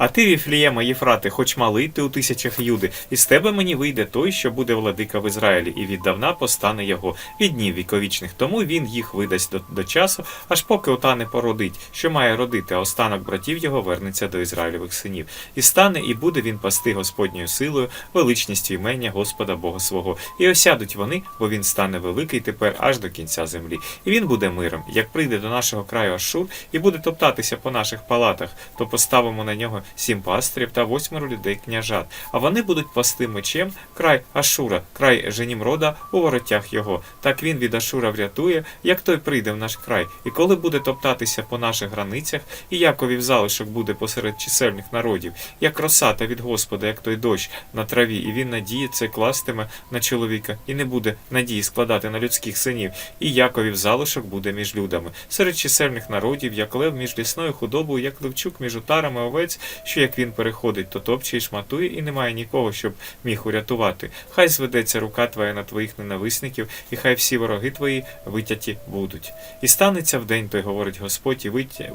А ти, Віфлієма Єфрати, хоч малий ти у тисячах юди, і з тебе мені вийде той, що буде владика в Ізраїлі, і віддавна постане його від днів віковічних. Тому він їх видасть до, до часу, аж поки ота не породить, що має родити, а останок братів його вернеться до Ізраїлевих синів. І стане, і буде він пасти Господньою силою, величністю імення Господа Бога свого. І осядуть вони, бо він стане великий тепер аж до кінця землі. І він буде миром. Як прийде до нашого краю Ашур і буде топтатися по наших палатах, то поставимо на нього сім пастирів та восьмеро людей княжат. А вони будуть пасти мечем край Ашура, край Женімрода у воротях його. Так він від Ашура врятує, як той прийде в наш край. І коли буде топтатися по наших границях, і Яковів залишок буде посеред чисельних народів, як роса та від Господа, як той дощ на траві, і він надії це кластиме на чоловіка, і не буде надії складати на людських синів, і Яковів залишок буде між людами, серед чисельних народів, як лев між лісною худобою, як левчук між утарами овець, що як він переходить, то топче і шматує, і немає нікого, щоб міг урятувати. Хай зведеться рука твоя на твоїх ненависників, і хай всі вороги твої витяті будуть. І станеться в день, той говорить Господь, і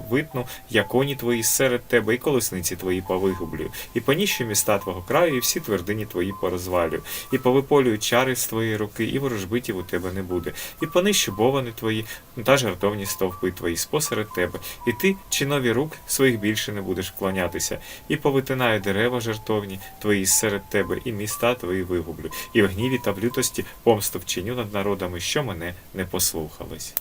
витну я коні твої серед тебе, і колесниці твої повигублю, і поніщу міста твого краю, і всі твердині твої порозвалю, і повиполюю чари з твоєї руки, і ворожбитів у тебе не буде, і понищу бовани твої та жартовні стовпи твої спосеред тебе, і ти чинові рук своїх більше не будеш вклонятися, і повитинаю дерева жертовні твої серед тебе, і міста твої вигублю, і в гніві та в лютості помсту вчиню над народами, що мене не послухались.